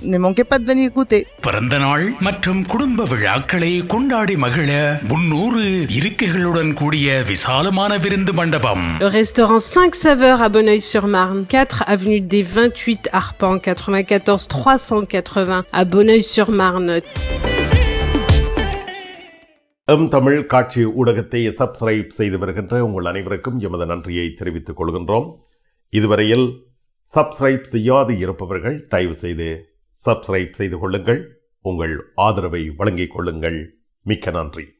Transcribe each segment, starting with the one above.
Goûter. பிறந்த நாள் மற்றும் குடும்ப விழாக்களை கொண்டாடி மகிழ முன்னூறு இருக்கைகளுடன் கூடிய விசாலமான விருந்து மண்டபம் Le restaurant 5 saveurs à Bonneuil-sur-Marne, 4 avenue des 28 Arpents, 94 380 à Bonneuil-sur-Marne. M Tamil காட்சி ஊடகத்தை சப்ஸ்கிரைப் செய்து வருகின்ற உங்கள் அனைவருக்கும் எமது நன்றியை தெரிவித்துக் கொள்கின்றோம் இதுவரையில் சப்ஸ்கிரைப் செய்யாது இருப்பவர்கள் தயவு செய்து சப்ஸ்கிரைப் செய்து கொள்ளுங்கள். உங்கள் ஆதரவை வழங்கிக் கொள்ளுங்கள். மிக்க நன்றி.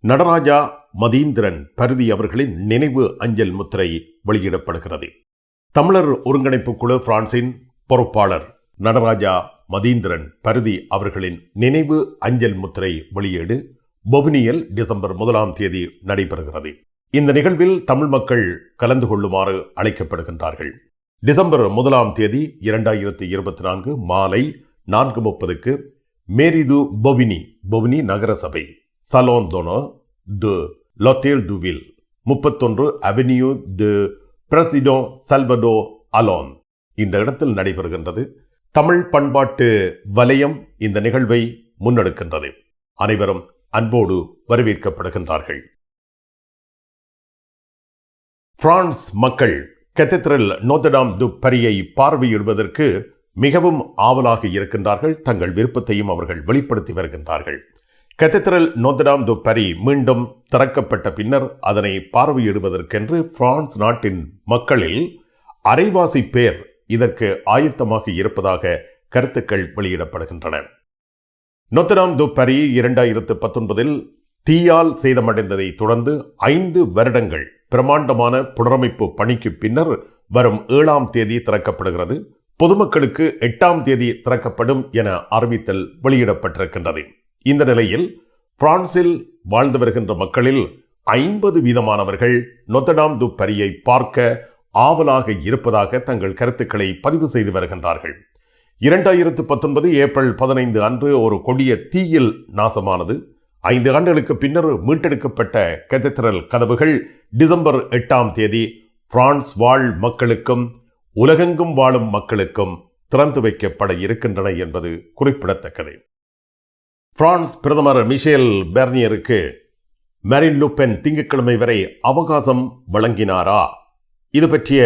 நடராஜா மதீந்திரன் பருதி அவர்களின் நினைவு அஞ்சல் முத்திரை வெளியிடப்படுகிறது. தமிழர் ஒருங்கிணைப்பு குழு பிரான்சின் பொறுப்பாளர் நடராஜா மதீந்திரன் பருதி அவர்களின் நினைவு அஞ்சல் முத்திரை வெளியீடு பொபினியில் டிசம்பர் முதலாம் தேதி நடைபெறுகிறது. இந்த நிகழ்வில் தமிழ் மக்கள் கலந்து கொள்ளுமாறு அழைக்கப்படுகின்றார்கள். டிசம்பர் முதலாம் தேதி இரண்டாயிரத்தி இருபத்தி நான்கு மாலை நான்கு முப்பதுக்கு மேரிது பொபினி பொபினி நகரசபை. சலோன் தோனோ து லொத்தேல் டுவில் முப்பத்தொன்று அவென்யூ து பிரசிடோ சல்வடோ அலோன் இந்த இடத்தில் நடைபெறுகின்றது தமிழ் பண்பாட்டு வலயம் இந்த நிகழ்வை முன்னெடுக்கின்றது. அனைவரும் அன்போடு வரவேற்கப்படுகின்றார்கள். பிரான்ஸ் மக்கள் கெத்தத்ரல் நோத்தடாம் து பரியை பார்வையிடுவதற்கு மிகவும் ஆவலாக இருக்கின்றார்கள். தங்கள் விருப்பத்தையும் அவர்கள் வெளிப்படுத்தி வருகின்றார்கள். கத்தீட்ரல் நோத்தடாம் து பரி மீண்டும் திறக்கப்பட்ட பின்னர் அதனை பார்வையிடுவதற்கென்று பிரான்ஸ் நாட்டின் மக்களில் அரைவாசி பேர் இதற்கு ஆயத்தமாக இருப்பதாக கருத்துக்கள் வெளியிடப்படுகின்றன. நொத்தடாம் து பரி இரண்டாயிரத்து பத்தொன்பதில் தீயால் சேதமடைந்ததை தொடர்ந்து ஐந்து வருடங்கள் பிரமாண்டமான புனரமைப்பு பணிக்கு பின்னர் வரும் ஏழாம் தேதி திறக்கப்படுகிறது. பொதுமக்களுக்கு எட்டாம் தேதி திறக்கப்படும் என அறிவித்தல் வெளியிடப்பட்டிருக்கின்றது. இந்த நிலையில் பிரான்சில் வாழ்ந்து வருகின்ற மக்களில் ஐம்பது வீதமானவர்கள் நொத்தடாம் து பரியை பார்க்க ஆவலாக இருப்பதாக தங்கள் கருத்துக்களை பதிவு செய்து வருகின்றார்கள். இரண்டாயிரத்து பத்தொன்பது ஏப்ரல் பதினைந்து அன்று ஒரு கொடிய தீயில் நாசமானது. ஐந்து ஆண்டுகளுக்கு பின்னர் மீட்டெடுக்கப்பட்ட கெத்தத்திரல் கதவுகள் டிசம்பர் எட்டாம் தேதி பிரான்ஸ் வாழ் மக்களுக்கும் உலகெங்கும் வாழும் மக்களுக்கும் திறந்து வைக்கப்பட இருக்கின்றன என்பது குறிப்பிடத்தக்கது. பிரான்ஸ் பிரதமர் மிஷேல் பெர்னியருக்கு மெரின் லுப்பென் திங்கட்கிழமை வரை அவகாசம் வழங்கினாரா? இது பற்றிய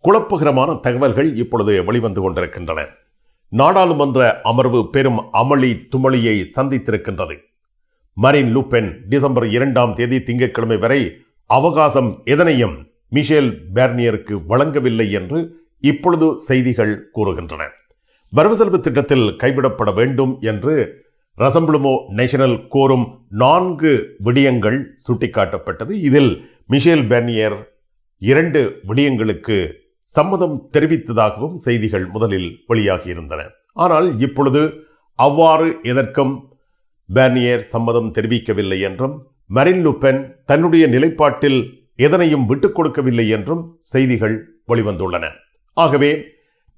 குழப்பகரமான தகவல்கள் இப்பொழுது வெளிவந்து கொண்டிருக்கின்றன. நாடாளுமன்ற அமர்வு பெரும் அமளி துமளியை சந்தித்திருக்கின்றது. மரின் லுப்பென் டிசம்பர் இரண்டாம் தேதி திங்கட்கிழமை வரை அவகாசம் எதனையும் மிஷேல் பேர்னியருக்கு வழங்கவில்லை என்று இப்பொழுது செய்திகள் கூறுகின்றன. வரவு செலவு திட்டத்தில் கைவிடப்பட வேண்டும் என்று ரசம்புளுமோ நேஷனல் கோரும் நான்கு விடயங்கள் சுட்டிக்காட்டப்பட்டது. இதில் மிஷேல் பெர்னியர் இரண்டு விடயங்களுக்கு சம்மதம் தெரிவித்ததாகவும் செய்திகள் முதலில் வெளியாகியிருந்தன. ஆனால் இப்பொழுது அவ்வாறு எதற்கும் பேர்னியர் சம்மதம் தெரிவிக்கவில்லை என்றும் மரின் லுப்பென் தன்னுடைய நிலைப்பாட்டில் எதனையும் விட்டுக் கொடுக்கவில்லை என்றும் செய்திகள் வெளிவந்துள்ளன. ஆகவே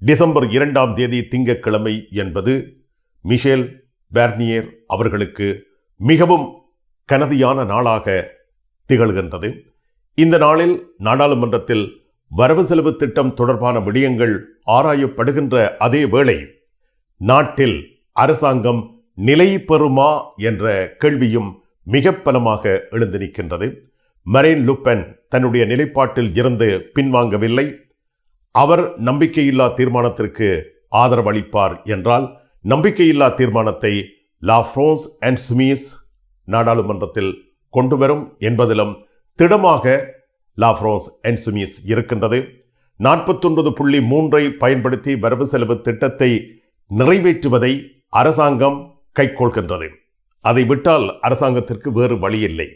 டிசம்பர் இரண்டாம் தேதி திங்கட்கிழமை என்பது மிஷேல் பேர்னியர் அவர்களுக்கு மிகவும் கனதியான நாளாக திகழ்கின்றது. இந்த நாளில் நாடாளுமன்றத்தில் வரவு செலவு திட்டம் தொடர்பான விடயங்கள் ஆராயப்படுகின்ற அதே வேளை நாட்டில் அரசாங்கம் நிலை பெறுமா என்ற கேள்வியும் மிக பலமாக எழுந்து நிற்கின்றது மரேன் லுப்பென் தன்னுடைய நிலைப்பாட்டில் இருந்து பின்வாங்கவில்லை. அவர் நம்பிக்கையில்லா தீர்மானத்திற்கு ஆதரவளிப்பார் என்றால் நம்பிக்கையில்லா தீர்மானத்தை லா ஃப்ரோன்ஸ் அண்ட் சுமீஸ் நாடாளுமன்றத்தில் கொண்டு வரும் என்பதிலும் திடமாக லா ஃப்ரோன்ஸ் அண்ட் சுமீஸ் இருக்கின்றது. நாற்பத்தொன்பது புள்ளி மூன்றை பயன்படுத்தி வரவு செலவு திட்டத்தை நிறைவேற்றுவதை அரசாங்கம் கைக்கொள்கின்றது. அதை விட்டால் அரசாங்கத்திற்கு வேறு வழியில்லை.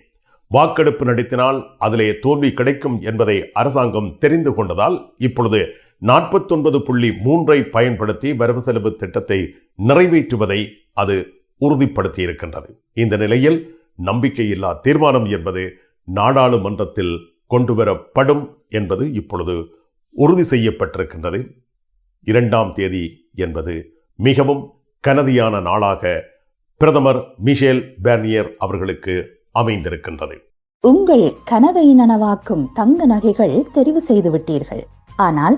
வாக்கெடுப்பு நடத்தினால் அதிலே தோல்வி கிடைக்கும் என்பதை அரசாங்கம் தெரிந்து கொண்டதால் இப்பொழுது நாற்பத்தொன்பது புள்ளி மூன்றை பயன்படுத்தி வரவு செலவு திட்டத்தை நிறைவேற்றுவதை அது உறுதிப்படுத்தி இருக்கின்றது இந்த நிலையில் நம்பிக்கையில்லா தீர்மானம் என்பது நாடாளுமன்றத்தில் கொண்டுவரப்படும் என்பது இப்பொழுது உறுதி செய்யப்பட்டிருக்கின்றது. இரண்டாம் தேதி என்பது மிகவும் கனதியான நாளாக பிரதமர் மிஷேல் பேர்னியர் அவர்களுக்கு அமைந்திருக்கின்றது. உங்கள் கனவை நனவாக்கும் தங்க நகைகள் தெரிவு செய்து விட்டீர்கள் ஆனால்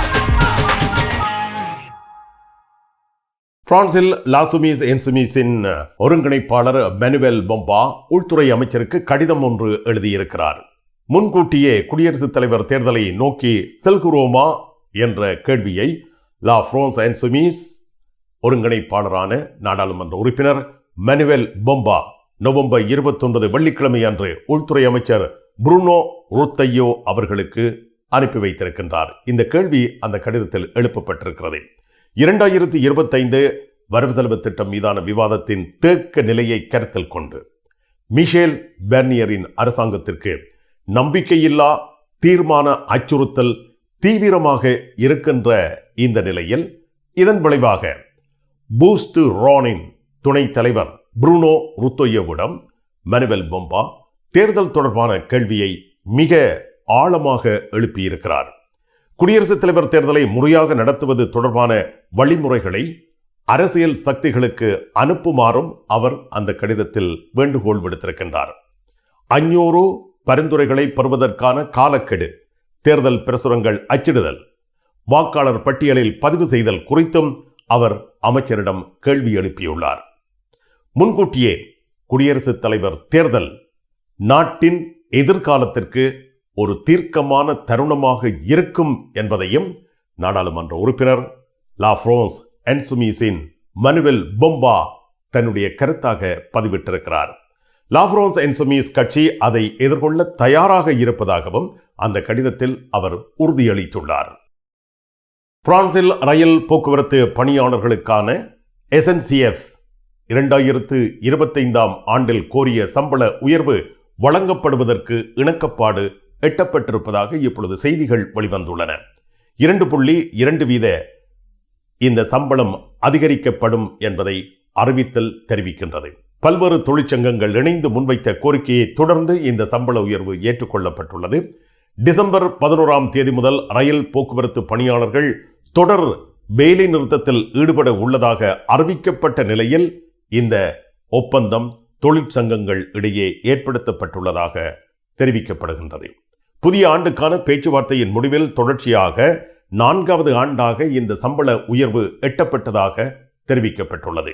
பிரான்சில் லாசுமிஸ் என்சுமிஸின் ஒருங்கிணைப்பாளர் மெனுவேல் பொம்பா உள்துறை அமைச்சருக்கு கடிதம் ஒன்று எழுதியிருக்கிறார். முன்கூட்டியே குடியரசுத் தலைவர் தேர்தலை நோக்கி செல்கிறோமா என்ற கேள்வியை லா பிரான்ஸ் என்சுமிஸ் ஒருங்கிணைப்பாளரான நாடாளுமன்ற உறுப்பினர் மெனுவேல் பொம்பா நவம்பர் இருபத்தொன்பது வெள்ளிக்கிழமை அன்று உள்துறை அமைச்சர் புருனோ ருத்தையோ அவர்களுக்கு அனுப்பி வைத்திருக்கின்றார். இந்த கேள்வி அந்த கடிதத்தில் எழுப்பப்பட்டிருக்கிறது. இரண்டாயிரத்தி இருபத்தைந்து வரவு செலவு திட்டம் மீதான விவாதத்தின் தேக்க நிலையை கருத்தில் கொண்டு மிஷேல் பெர்னியரின் அரசாங்கத்திற்கு நம்பிக்கையில்லா தீர்மான அச்சுறுத்தல் தீவிரமாக இருக்கின்ற இந்த நிலையில் இதன் விளைவாக பூஸ்து ரானின் துணைத் தலைவர் புருனோ ருத்தோயோவிடம் மனுவல் பொம்பா தேர்தல் தொடர்பான கேள்வியை மிக ஆழமாக எழுப்பியிருக்கிறார். குடியரசுத் தலைவர் தேர்தலை முறையாக நடத்துவது தொடர்பான வழிமுறைகளை அரசியல் சக்திகளுக்கு அனுப்புமாறும் அவர் அந்த கடிதத்தில் வேண்டுகோள் விடுத்திருக்கின்றார். அஞ்சூறு பரிந்துரைகளை பெறுவதற்கான காலக்கெடு தேர்தல் பிரசுரங்கள் அச்சிடுதல் வாக்காளர் பட்டியலில் பதிவு செய்தல் குறித்தும் அவர் அமைச்சரிடம் கேள்வி எழுப்பியுள்ளார். முன்கூட்டியே குடியரசுத் தலைவர் தேர்தல் நாட்டின் எதிர்காலத்திற்கு ஒரு தீர்க்கமான தருணமாக இருக்கும் என்பதையும் நாடாளுமன்ற உறுப்பினர் லா ஃப்ரோன்ஸ் என்சுமீஸின் மனுவல் பொம்பா தன்னுடைய கருத்தாக பதிவிட்டிருக்கிறார். லாஃப்ரோன்ஸ் என்சுமீஸ் கட்சி அதை எதிர்கொள்ள தயாராக இருப்பதாகவும் அந்த கடிதத்தில் அவர் உறுதியளித்துள்ளார். பிரான்சில் ரயில் போக்குவரத்து பணியாளர்களுக்கான எஸ்என்சிஎஃப் இரண்டாயிரத்து இருபத்தைந்தாம் ஆண்டில் கோரிய சம்பள உயர்வு வழங்கப்படுவதற்கு இணக்கப்பாடு எட்டப்பட்டிருப்பதாக இப்பொழுது செய்திகள் வெளிவந்துள்ளன. இரண்டு புள்ளி இரண்டு வீத இந்த சம்பளம் அதிகரிக்கப்படும் என்பதை அறிவித்தல் தெரிவிக்கின்றது. பல்வேறு தொழிற்சங்கங்கள் இணைந்து முன்வைத்த கோரிக்கையை தொடர்ந்து இந்த சம்பள உயர்வு ஏற்றுக்கொள்ளப்பட்டுள்ளது. டிசம்பர் பதினோராம் தேதி முதல் ரயில் போக்குவரத்து பணியாளர்கள் தொடர் வேலை நிறுத்தத்தில் ஈடுபட உள்ளதாக அறிவிக்கப்பட்ட நிலையில் இந்த ஒப்பந்தம் தொழிற்சங்கங்கள் இடையே ஏற்படுத்தப்பட்டுள்ளதாக தெரிவிக்கப்படுகின்றது. புதிய ஆண்டுக்கான பேச்சுவார்த்தையின் முடிவில் தொடர்ச்சியாக நான்காவது ஆண்டாக இந்த சம்பள உயர்வு எட்டப்பட்டதாக தெரிவிக்கப்பட்டுள்ளது.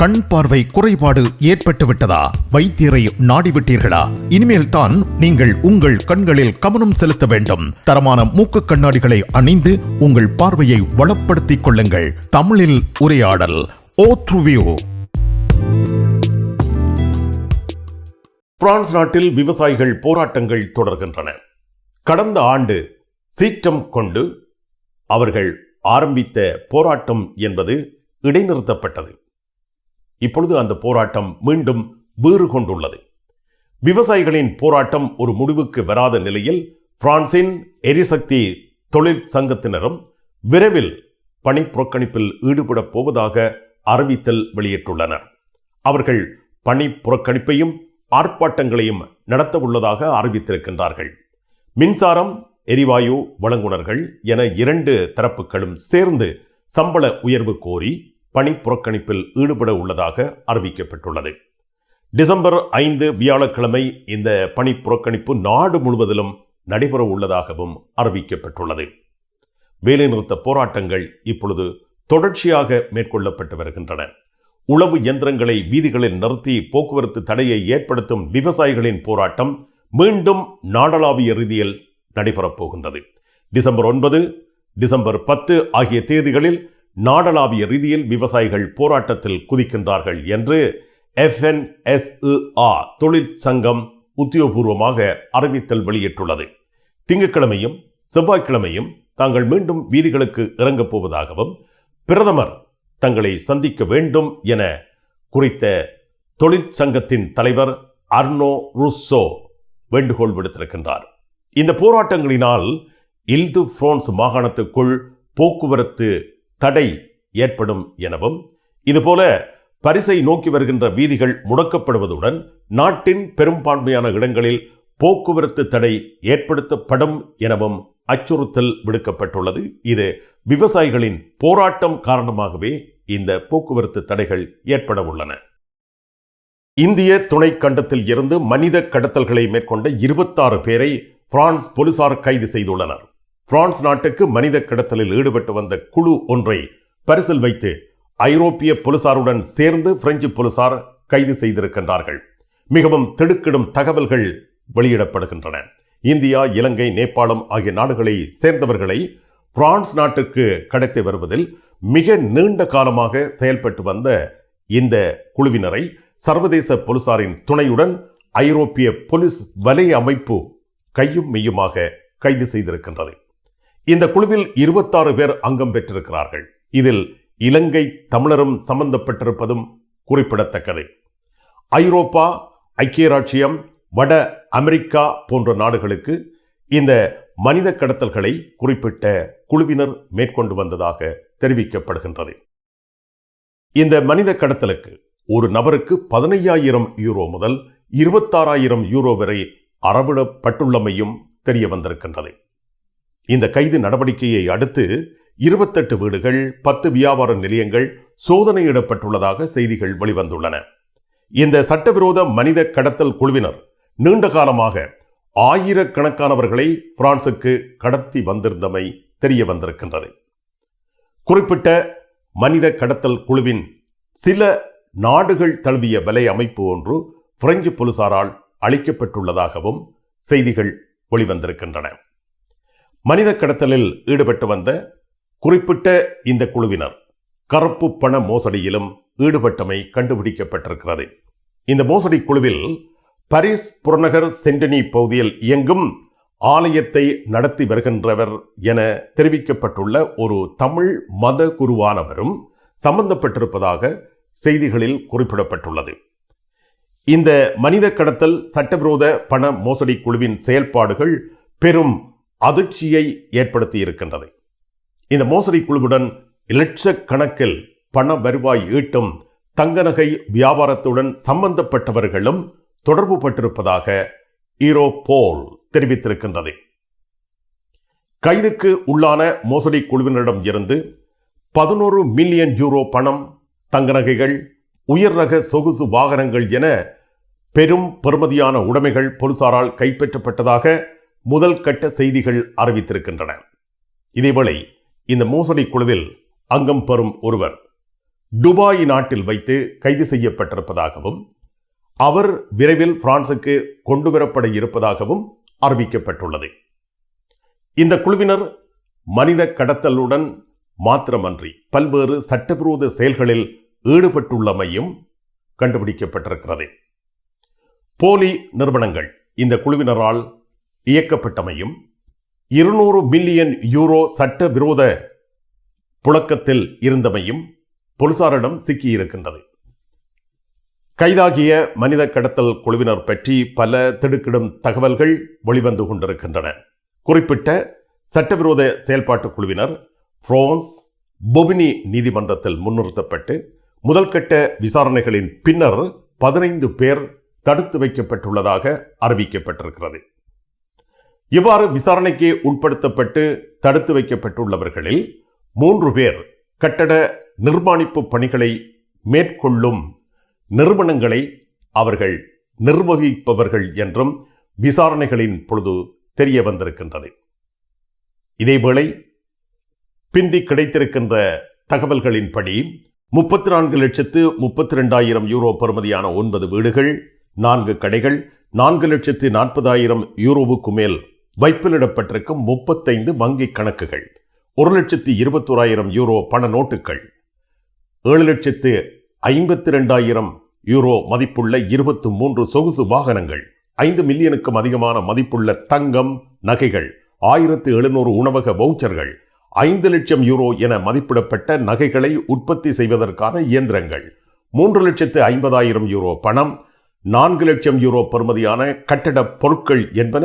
கண் பார்வை குறைபாடு ஏற்பட்டுவிட்டதா? வைத்தியரை நாடிவிட்டீர்களா? இனிமேல் தான் நீங்கள் உங்கள் கண்களில் கவனம் செலுத்த வேண்டும். தரமான மூக்கு கண்ணாடிகளை அணிந்து உங்கள் பார்வையை வளப்படுத்திக் கொள்ளுங்கள். தமிழில் உரையாடல் ஓத்ருவியோ பிரான்ஸ் நாட்டில் விவசாயிகள் போராட்டங்கள் தொடர்கின்றன. கடந்த ஆண்டு சீற்றம் கொண்டு அவர்கள் ஆரம்பித்த போராட்டம் என்பது இடைநிறுத்தப்பட்டது. இப்பொழுது அந்த போராட்டம் மீண்டும் வீறு கொண்டுள்ளது விவசாயிகளின் போராட்டம் ஒரு முடிவுக்கு வராத நிலையில் பிரான்சின் எரிசக்தி தொழிற்சங்கத்தினரும் விரைவில் பணி புறக்கணிப்பில் ஈடுபடப் போவதாக அறிவித்தல் வெளியிட்டுள்ளனர். அவர்கள் பணி புறக்கணிப்பையும் ஆர்ப்பாட்டங்களையும் நடத்த உள்ளதாக அறிவித்திருக்கின்றார்கள். மின்சாரம் எரிவாயு வழங்குனர்கள் என இரண்டு தரப்புகளும் சேர்ந்து சம்பள உயர்வு கோரி பணி புறக்கணிப்பில் ஈடுபட உள்ளதாக அறிவிக்கப்பட்டுள்ளது. டிசம்பர் ஐந்து வியாழக்கிழமை இந்த பணி புறக்கணிப்பு நாடு முழுவதிலும் நடைபெற உள்ளதாகவும் அறிவிக்கப்பட்டுள்ளது. வேலைநிறுத்த போராட்டங்கள் இப்பொழுது தொடர்ச்சியாக மேற்கொள்ளப்பட்டு வருகின்றன. உளவு இயந்திரங்களை வீதிகளில் நிறுத்தி போக்குவரத்து தடையை ஏற்படுத்தும் விவசாயிகளின் போராட்டம் மீண்டும் நாடளாவிய ரீதியில் நடைபெறப் போகின்றது. டிசம்பர் ஒன்பது டிசம்பர் பத்து ஆகிய தேதிகளில் நாடளாவிய ரீதியில் விவசாயிகள் போராட்டத்தில் குதிக்கின்றார்கள் என்று எஃப்என்எஸ்இஆ தொழிற்சங்கம் உத்தியோகபூர்வமாக அறிவித்தல் வெளியிட்டுள்ளது. திங்கட்கிழமையும் செவ்வாய்க்கிழமையும் தாங்கள் மீண்டும் வீதிகளுக்கு இறங்கப் போவதாகவும் பிரதமர் தங்களை சந்திக்க வேண்டும் என குறித்த தொழிற்சங்கத்தின் தலைவர் அர்னோ ருசோ வேண்டுகோள் விடுத்திருக்கின்றார். இந்த போராட்டங்களினால் இல்து பிரான்ஸ் மாகாணத்துக்குள் போக்குவரத்து தடை ஏற்படும் எனவும் இதுபோல பரிசை நோக்கி வருகின்ற வீதிகள் முடக்கப்படுவதுடன் நாட்டின் பெரும்பான்மையான இடங்களில் போக்குவரத்து தடை ஏற்படுத்தப்படும் எனவும் அச்சுறுத்தல் விடுக்கப்பட்டுள்ளது. இது விவசாயிகளின் போராட்டம் காரணமாகவே இந்த போக்குவரத்து தடைகள் ஏற்பட உள்ளன. இந்திய துணை கண்டத்தில் இருந்து மனித கடத்தல்களை மேற்கொண்ட இருபத்தாறு பேரை பிரான்ஸ் போலீசார் கைது செய்துள்ளனர். பிரான்ஸ் நாட்டுக்கு மனித கடத்தலில் ஈடுபட்டு வந்த குழு ஒன்றை பரிசில் வைத்து ஐரோப்பிய போலீசாருடன் சேர்ந்து பிரெஞ்சு போலீசார் கைது செய்திருக்கின்றார்கள். மிகவும் திடுக்கிடும் தகவல்கள் வெளியிடப்படுகின்றன. இந்தியா இலங்கை நேபாளம் ஆகிய நாடுகளை சேர்ந்தவர்களை பிரான்ஸ் நாட்டுக்கு கடத்தி வருவதில் மிக நீண்ட காலமாக செயல்பட்டு வந்த இந்த குழுவினரை சர்வதேச போலீசாரின் துணையுடன் ஐரோப்பிய போலீஸ் வலை அமைப்பு கையும் மெய்யுமாக கைது செய்திருக்கின்றது. இந்த குழுவில் இருபத்தாறு பேர் அங்கம் பெற்றிருக்கிறார்கள். இதில் இலங்கை தமிழரும் சம்பந்தப்பட்டிருப்பதும் குறிப்பிடத்தக்கது. ஐரோப்பா ஐக்கிய ராச்சியம் வட அமெரிக்கா போன்ற நாடுகளுக்கு இந்த மனித கடத்தல்களை குறிப்பிட்ட குழுவினர் மேற்கொண்டு வந்ததாக தெரிவிக்கப்படுகின்றது. இந்த மனித கடத்தலுக்கு ஒரு நபருக்கு பதினையாயிரம் யூரோ முதல் இருபத்தாறாயிரம் யூரோ வரை அறவிடப்பட்டுள்ளமையும் தெரிய வந்திருக்கின்றது. இந்த கைது நடவடிக்கையை அடுத்து இருபத்தெட்டு வீடுகள் பத்து வியாபார நிலையங்கள் சோதனையிடப்பட்டுள்ளதாக செய்திகள் வெளிவந்துள்ளன. இந்த சட்டவிரோத மனித கடத்தல் குழுவினர் நீண்ட காலமாக ஆயிரக்கணக்கானவர்களை பிரான்சுக்கு கடத்தி வந்திருந்தமை தெரிய வந்திருக்கின்றது. குறிப்பிட்ட மனித கடத்தல் குழுவின் சில நாடுகள் தழுவிய வலை அமைப்பு ஒன்று பிரெஞ்சு போலீசாரால் அளிக்கப்பட்டுள்ளதாகவும் செய்திகள் வெளிவந்திருக்கின்றன. மனித கடத்தலில் ஈடுபட்டு வந்த குறிப்பிட்ட இந்த குழுவினர் கருப்பு பண மோசடியிலும் ஈடுபட்டமை கண்டுபிடிக்கப்பட்டிருக்கிறது. இந்த மோசடி குழுவில் பாரிஸ் புறநகர் சென்டனி பகுதியில் இயங்கும் ஆலயத்தை நடத்தி வருகின்றவர் என தெரிவிக்கப்பட்டுள்ள ஒரு தமிழ் மத குருவானவரும் சம்பந்தப்பட்டிருப்பதாக செய்திகளில் குறிப்பிடப்பட்டுள்ளது. இந்த மனித கடத்தல் சட்டவிரோத பண மோசடி குழுவின் செயல்பாடுகள் பெரும் அதிர்ச்சியை ஏற்படுத்தி இருக்கின்றது இந்த மோசடி குழுவுடன் லட்சக்கணக்கில் பண வருவாய் ஈட்டும் தங்க நகை வியாபாரத்துடன் சம்பந்தப்பட்டவர்களும் தொடர்பு பட்டிருப்பதாக ஈரோபோல் தெரிவித்திருக்கின்றது. கைதுக்கு உள்ளான மோசடி குழுவினரிடம் இருந்து பதினோரு மில்லியன் யூரோ பணம் தங்க நகைகள் உயர் ரக சொகுசு வாகனங்கள் என பெரும் பெறுமதியான உடைமைகள் போலீசாரால் கைப்பற்றப்பட்டதாக முதல் கட்ட செய்திகள் அறிவித்திருக்கின்றன. இதேவேளை இந்த மோசடி குழுவில் அங்கம் பெறும் ஒருவர் துபாய் நாட்டில் வைத்து கைது செய்யப்பட்டிருப்பதாகவும் அவர் விரைவில் பிரான்சுக்கு கொண்டுவரப்பட இருப்பதாகவும் அறிவிக்கப்பட்டுள்ளது. இந்த குழுவினர் மனித கடத்தலுடன் மாத்திரமன்றி பல்வேறு சட்டவிரோத செயல்களில் ஈடுபட்டுள்ளமையும் கண்டுபிடிக்கப்பட்டிருக்கிறது. போலி நிறுவனங்கள் இந்த குழுவினரால் இயக்கப்பட்டமையும் இருநூறு மில்லியன் யூரோ சட்ட விரோத புழக்கத்தில் இருந்தமையும் போலீசாரிடம் சிக்கியிருக்கின்றது. கைதாகிய மனித கடத்தல் குழுவினர் பற்றி பல திடுக்கிடும் தகவல்கள் வெளிவந்து கொண்டிருக்கின்றன. குறிப்பிட்ட சட்டவிரோத செயல்பாட்டு குழுவினர் பிரான்ஸ் பொபினி நீதிமன்றத்தில் முன்னிறுத்தப்பட்டு முதல்கட்ட விசாரணைகளின் பின்னர் பதினைந்து பேர் தடுத்து வைக்கப்பட்டுள்ளதாக அறிவிக்கப்பட்டிருக்கிறது. இவ்வாறு விசாரணைக்கு உட்படுத்தப்பட்டு தடுத்து வைக்கப்பட்டுள்ளவர்களில் மூன்று பேர் கட்டட நிர்மாணிப்பு பணிகளை மேற்கொள்ளும் நிறுவனங்களை அவர்கள் நிர்வகிப்பவர்கள் என்றும் விசாரணைகளின் பொழுது தெரிய வந்திருக்கின்றது. இதேவேளை பிந்தி கிடைத்திருக்கின்ற தகவல்களின்படி முப்பத்தி நான்கு லட்சத்து முப்பத்தி ரெண்டாயிரம் யூரோ பெறுமதியான ஒன்பது வீடுகள் நான்கு கடைகள் நான்கு லட்சத்து நாற்பதாயிரம் யூரோவுக்கு மேல் வைப்பிலிடப்பட்டிருக்கும் முப்பத்தைந்து வங்கிக் கணக்குகள் ஒரு லட்சத்து இருபத்தோராயிரம் யூரோ பண நோட்டுகள் ஏழு லட்சத்து ஐம்பத்தி ரெண்டாயிரம் யூரோ மதிப்புள்ள இருபத்து மூன்று சொகுசு வாகனங்கள் ஐந்து மில்லியனுக்கும் அதிகமான மதிப்புள்ள தங்கம் நகைகள் ஆயிரத்து எழுநூறு உணவக வவுச்சர்கள் ஐந்து லட்சம் யூரோ என மதிப்பிடப்பட்ட நகைகளை உற்பத்தி செய்வதற்கான இயந்திரங்கள் மூன்று லட்சத்து ஐம்பதாயிரம் யூரோ பணம் நான்கு லட்சம் யூரோ பெறுமதியான கட்டட பொருட்கள் என்பன